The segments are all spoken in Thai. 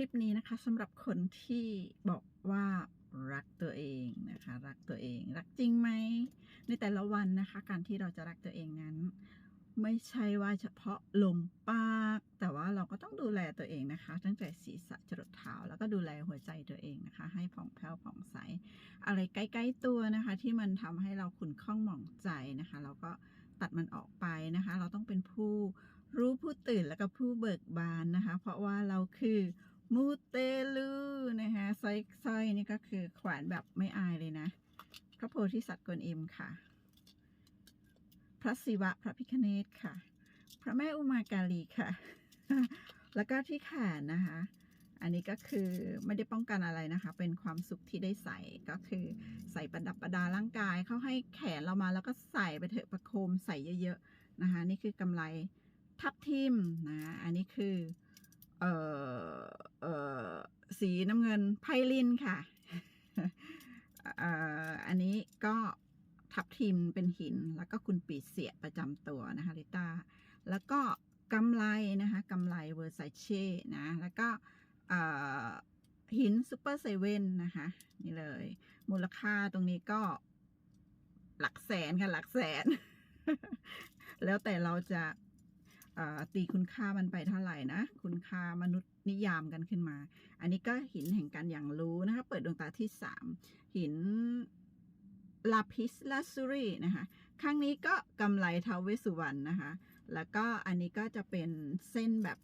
ลิปนี้นะคะสำหรับคนที่บอกว่ารักตัวเองนะคะ รักตัวเอง รักจริงไหมในแต่ละวันนะคะ การที่เราจะรักตัวเองนั้น ไม่ใช่ว่าเฉพาะลมปาก แต่ว่าเราก็ต้องดูแลตัวเองนะคะ ตั้งแต่ศีรษะจรดเท้าแล้วก็ดูแลหัวใจตัวเองนะคะ ให้ผ่องแผ้วผ่องใส อะไรใกล้ๆตัวนะคะ ที่มันทำให้เราขุ่นข้องหมองใจนะคะ เราก็ตัดมันออกไปนะคะ เราต้องเป็นผู้รู้ผู้ตื่นแล้วก็ผู้เบิกบานนะคะ เพราะว่าเราคือ มูเตลูนะคะสร้อยสร้อยนี่ก็คือขวานแบบไม่อายเลยนะ พระโพธิสัตว์กวนอิมค่ะ พระศิวะพระพิคเนตค่ะ พระแม่อุมากาลีค่ะ แล้วก็ที่แขนนะคะ อันนี้ก็คือไม่ได้ป้องกันอะไรนะคะ เป็นความสุขที่ได้ใส่ก็คือใส่ประดับประดาร่างกายเขาให้แขนเรามาแล้วก็ใส่ไปเถอะประโคมใส่เยอะๆนะคะ นี่คือกำไรทับทิมนะ อันนี้คือ เอ่อเอ่อสีน้ำเงินไพลินค่ะเอ่ออันนี้ก็ทับทิมเป็นหิน แล้วก็คุณปีเสียประจำตัวนะคะลิต้า แล้วก็กำไลนะคะกำไลเวอร์ไซเช่นะ แล้วก็เอ่อหินซูเปอร์เซเว่นนะคะ นี่เลย มูลค่าตรงนี้ก็หลักแสนค่ะ หลักแสน แล้วแต่เราจะ ตีคุณค่ามันไปเท่าไหร่นะ คุณค่ามนุษย์นิยามกันขึ้นมา อันนี้ก็หินแห่งการอย่างรู้นะคะ เปิดดวงตาที่สามหินลาพิสลาซูรีนะคะข้างนี้ก็กำไลท้าวเวสุวรรณนะคะ แล้วก็อันนี้ก็จะเป็นเส้นแบบ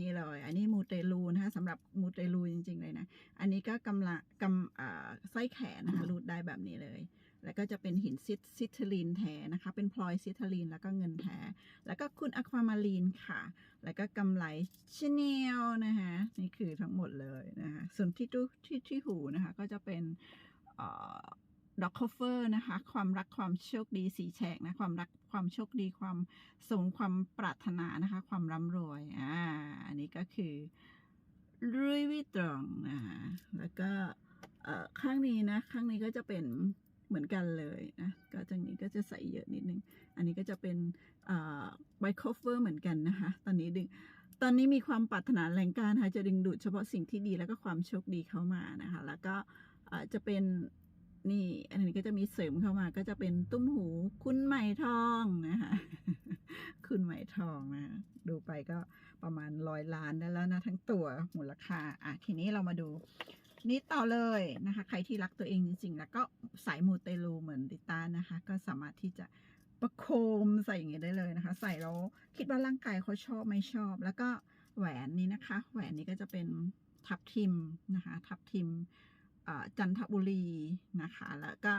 นี่เลย อันนี้มูเตลูนะคะสำหรับมูเตลูจริง ๆ เลยนะ อันนี้ก็กำลังกำเอ่อสร้อยแขนนะคะรูดได้แบบนี้เลย แล้วก็จะเป็นหินซิตซิทลีนแท้นะคะ เป็นพลอยซิทลีนแล้วก็เงินแท้ แล้วก็คุณอะความารีนค่ะ แล้วก็กำไลชเนลนะคะนี่คือทั้งหมดเลยนะคะส่วนที่ตู้ที่ที่หูนะคะก็จะเป็นเอ่อดอกคอฟเฟอร์นะคะ ความรักความโชคดีสีแฉกนะ ความรักความโชคดีความสมความปรารถนานะคะ ความร่ำรวยอ่าอันนี้ก็คือรุยวิตรองนะคะแล้วก็ข้างนี้นะ ข้างนี้ก็จะเป็น เหมือนกันเลยนะก็จังนี้ก็จะใส่เยอะนิดนึง อันนี้ก็จะเป็นเอ่อไวคอฟเฟอร์เหมือนกันนะคะ ตอนนี้ดึง ตอนนี้มีความปรารถนาแรงการค่ะจะดึงดูดเฉพาะสิ่งที่ดีแล้วก็ความโชคดีเข้ามานะคะ แล้วก็จะเป็นนี่ อันนี้ก็จะมีเสริมเข้ามา ก็จะเป็นตุ้มหูคุณไหม่ทองนะคะคุณไหม่ทองนะ ดูไปก็ประมาณร้อยล้านได้แล้วนะทั้งตัวมูลค่า อะทีนี้เรามาดู นี่ต่อเลยนะคะ ใครที่รักตัวเองจริงๆ แล้วก็สายมูเตลูเหมือนดิต้านะคะ ก็สามารถที่จะประโคมใส่อย่างเงี้ยได้เลยนะคะ ใส่แล้วคิดว่าร่างกายเขาชอบไม่ชอบ แล้วก็แหวนนี้นะคะ แหวนนี้ก็จะเป็นทับทิมนะคะ ทับทิมจันทบุรีนะคะ แล้วก็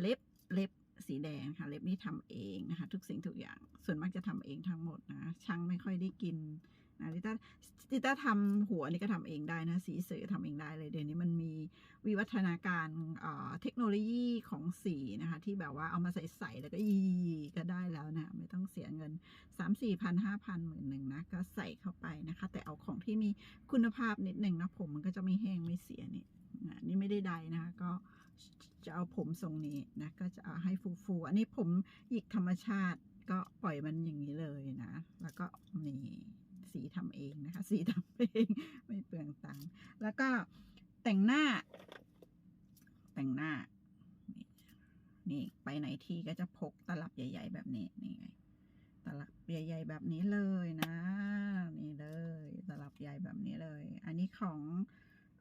เล็บเล็บสีแดงค่ะเล็บนี่ทำเองนะคะ ทุกสิ่งทุกอย่างส่วนมากจะทำเองทั้งหมดนะช่างไม่ค่อยได้กิน นะลิต้าลิต้าทำหัวนี่ก็ทำเองได้นะ สีเสือทำเองได้เลยเดี๋ยวนี้มันมีวิวัฒนาการเทคโนโลยีของสีนะคะ ที่แบบว่าเอามาใส่ใส่แล้วก็ยีก็ได้แล้วนะ ไม่ต้องเสียเงินสามสี่พันห้าพันหมื่นหนึ่งนะ ก็ใส่เข้าไปนะคะ แต่เอาของที่มีคุณภาพนิดหนึ่งนะ ผมมันก็จะไม่แห้งไม่เสียนี่นะนี่ไม่ได้ใดนะคะก็จะเอาผมทรงนี้นะ ก็จะเอาให้ฟูๆอันนี้ผมหยิกธรรมชาติก็ปล่อยมันอย่างนี้เลยนะ แล้วก็นี่ สีทำเองนะคะ สีทำเองไม่เปลืองตังค์แล้วก็แต่งหน้า แต่งหน้า นี่นี่ไปไหนที่ก็จะพกตลับใหญ่ ๆ แบบนี้นี่ไงตลับใหญ่ ๆ แบบนี้เลยนะ นี่เลยตลับใหญ่แบบนี้เลย อันนี้ของ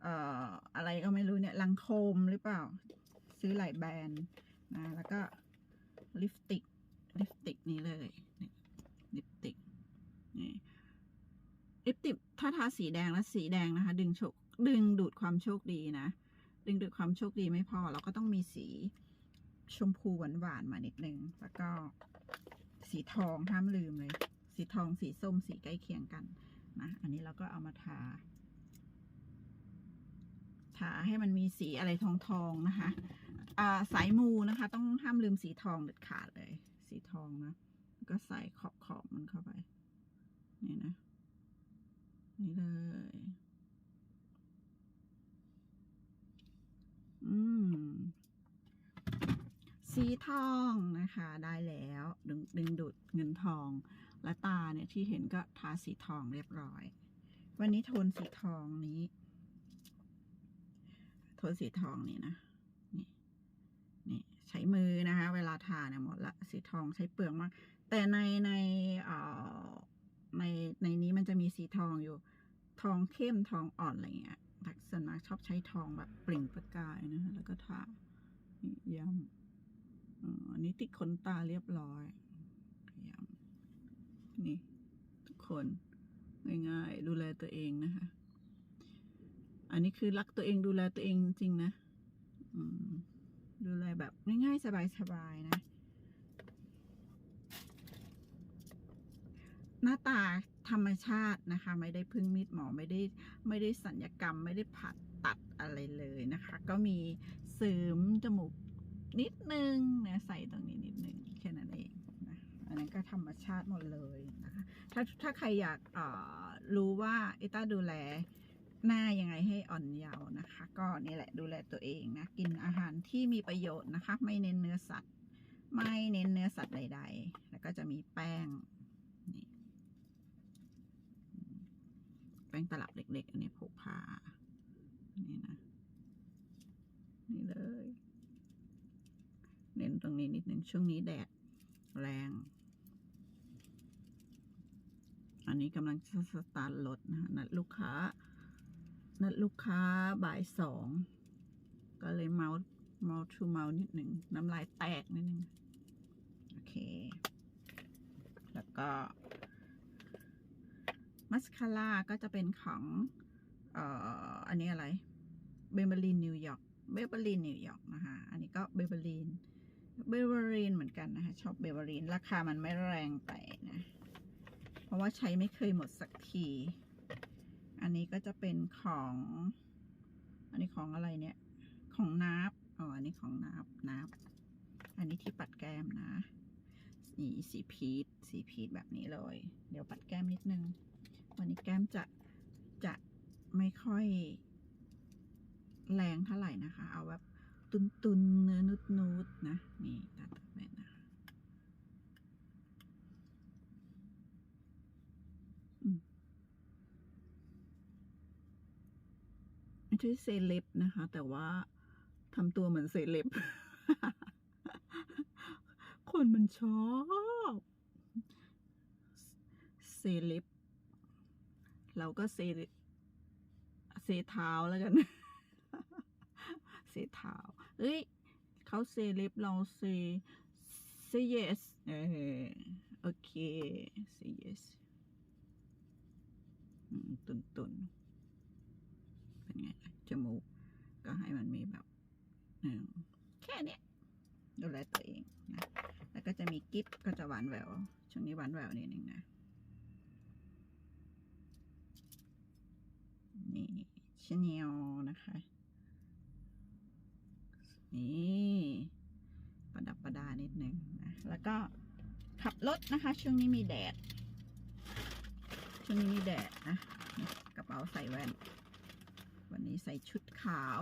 เอ่ออะไรก็ไม่รู้เนี่ยลังโคมหรือเปล่า ซื้อหลายแบรนด์นะแล้วก็ลิปสติกลิปสติกนี้เลยลิปสติกนี่ ลิปติกถ้าทาสีแดงแล้วสีแดงนะคะ ดึงโชคดึงดูดความโชคดีนะ ดึงดูดความโชคดีไม่พอ เราก็ต้องมีสีชมพูหวานๆมานิดนึง แล้วก็สีทองห้ามลืมเลย สีทองสีส้มสีใกล้เคียงกันนะอันนี้เราก็เอามาทา ทาให้มันมีสีอะไรทองทองๆนะคะอ่าสายมูนะคะ ต้องห้ามลืมสีทองเด็ดขาดเลย สีทองนะก็ใส่ขอบขอบมันเข้าไป นี่นะ นี่เลย อืม สีทองนะคะ ได้แล้วดึงดึงดูดเงินทอง และตาเนี่ยที่เห็นก็ทาสีทองเรียบร้อย วันนี้โทนสีทองนี้ โทนสีทองนี่นะ นี่ นี่ใช้มือนะคะ เวลาทาเนี่ยหมดละ สีทองใช้เปลืองมาก แต่ในในเอ่อ ในในนี้มันจะมีสีทองอยู่ ทองเข้มทองอ่อนอะไรเงี้ยทักษณะชอบใช้ทองแบบเปล่งประกายนะคะแล้วก็ทานี่ย้ำอันนี้ติดขนตาเรียบร้อยย้ำนี่ ทุกคนง่ายๆ ดูแลตัวเองนะคะ อันนี้คือรักตัวเองดูแลตัวเองจริงนะดูแลแบบง่ายๆ สบายๆนะ หน้าตาธรรมชาตินะคะ ไม่ได้พึ่งมีดหมอไม่ได้ไม่ได้สัญญกรรม ไม่ได้ผ่าตัดอะไรเลยนะคะ ก็มีเสริมจมูกนิดนึงนะใส่ตรงนี้นิดนึงแค่นั้นเองนะอันนั้นก็ธรรมชาติหมดเลยนะคะ ถ้าถ้าใครอยากอ่อรู้ว่าเอต้าดูแลหน้ายังไงให้อ่อนเยาว์นะคะ ก็นี่แหละดูแลตัวเองนะกินอาหารที่มีประโยชน์นะคะ ไม่เน้นเนื้อสัตว์ ไม่เน้นเนื้อสัตว์ใด ๆ แล้วก็จะมีแป้งนี่แป้งตลับเล็ก ๆ อันนี้พกพาอันนี้นะ นี่เลย เน้นตรงนี้นิดนึงช่วงนี้แดดแรง อันนี้กำลังจะสตาร์ทรถนะคะนัดลูกค้า นัดลูกค้าบ่ายสอง ก็เลยเมาส์เมาส์ทูเมาส์นิดหนึ่งน้ำลายแตกนิดนึงโอเค แล้วก็ มัสคาร่าก็จะเป็นของเอ่ออันนี้อะไรเบเบอรีนนิวยอร์กเบเบอรีนนิวยอร์กนะคะอันนี้ก็เบเบอรีนเบเบอรีนเหมือนกันนะคะชอบเบเบอรีนราคามันไม่แรงไปนะเพราะว่าใช้ไม่เคยหมดสักที อันนี้ก็จะเป็นของ อันนี้ของอะไรเนี่ย ของนับอ๋ออันนี้ของนับนับอันนี้ที่ปัดแก้มนะนี่สีพีชสีพีชแบบนี้เลย เดี๋ยวปัดแก้มนิดนึง วันนี้แก้มจะจะไม่ค่อยแรงเท่าไหร่นะคะ เอาแบบตุนตุนๆเนื้อนุดนุดๆนะ นี่ตัดแบบนะอืมไม่ใช่เซเล็บนะคะ แต่ว่าทำตัวเหมือนเซเล็บ คนมันชอบ เซเล็บ เราก็เซเลเซเท้าแล้วกัน เซเท้าเอ้ยเขาเซเลบเราเซเซ yes เออโอเคเซ yes ตุนตุนๆเป็นไงล่ะจมูกก็ให้มันมีแบบหนึ่งแค่เนี้ยดูแลตัวเองนะแล้วก็จะมีกิฟก็จะหวานแหววช่วงนี้หวานแหววนิดนึงนะ นี่ ชาแนลนะคะ นี่ประดับประดานิดนึงนะ แล้วก็ขับรถนะคะ ช่วงนี้มีแดด ช่วงนี้มีแดดนะ กระเป๋าใส่แว่น วันนี้ใส่ชุดขาว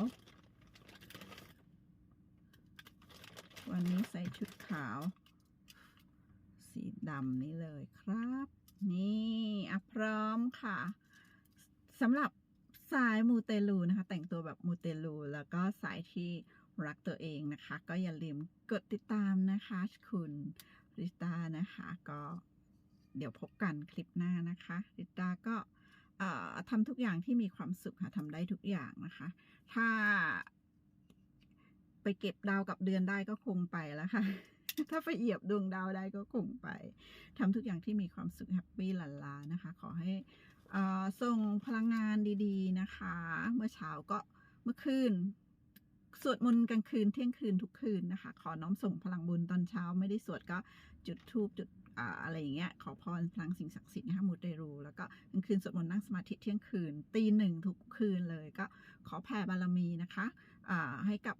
วันนี้ใส่ชุดขาว สีดำนี้เลยครับ นี่อะพร้อมค่ะสำหรับ สายมูเตลูนะคะ แต่งตัวแบบมูเตลู แล้วก็สายที่รักตัวเองนะคะ ก็อย่าลืมกดติดตามนะคะ คุณริตานะคะ ก็เดี๋ยวพบกันคลิปหน้านะคะ ริตาก็ทำทุกอย่างที่มีความสุขค่ะทำได้ทุกอย่างนะคะ ถ้าไปเก็บดาวกับเดือนได้ก็คงไปแล้วค่ะ ถ้าไปเหยียบดวงดาวได้ก็คงไปทำทุกอย่างที่มีความสุขแฮปปี้หลันลานะคะ ขอให้ ส่งพลังงานดีๆนะคะ เมื่อเช้าก็เมื่อคืนสวดมนต์กลางคืนเที่ยงคืนทุกคืนนะคะ ขอน้อมส่งพลังบุญตอนเช้าไม่ได้สวดก็จุดธูปจุดอะไรอย่างเงี้ยขอพรพลังสิ่งศักดิ์สิทธิ์นะคะมูเตรูแล้วก็กลางคืนสวดมนต์นั่งสมาธิเที่ยงคืน ตีหนึ่งทุกคืนเลยก็ขอแผ่บารมีนะคะให้กับ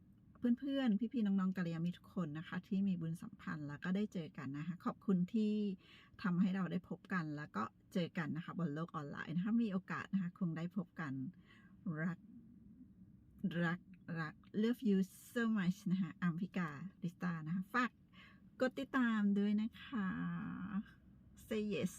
เพื่อนๆ พี่ๆ น้องๆกัลยาณมิตรทุกคนนะคะ ที่มีบุญสัมพันธ์แล้วก็ได้เจอกันนะคะ ขอบคุณที่ทำให้เราได้พบกันแล้วก็เจอกันนะคะ บนโลกออนไลน์นะคะมีโอกาสนะคะคงได้พบกันรักรักรัก love you so much นะคะอัมพิกาลิสตานะคะฝากกดติดตามด้วยนะคะ say yes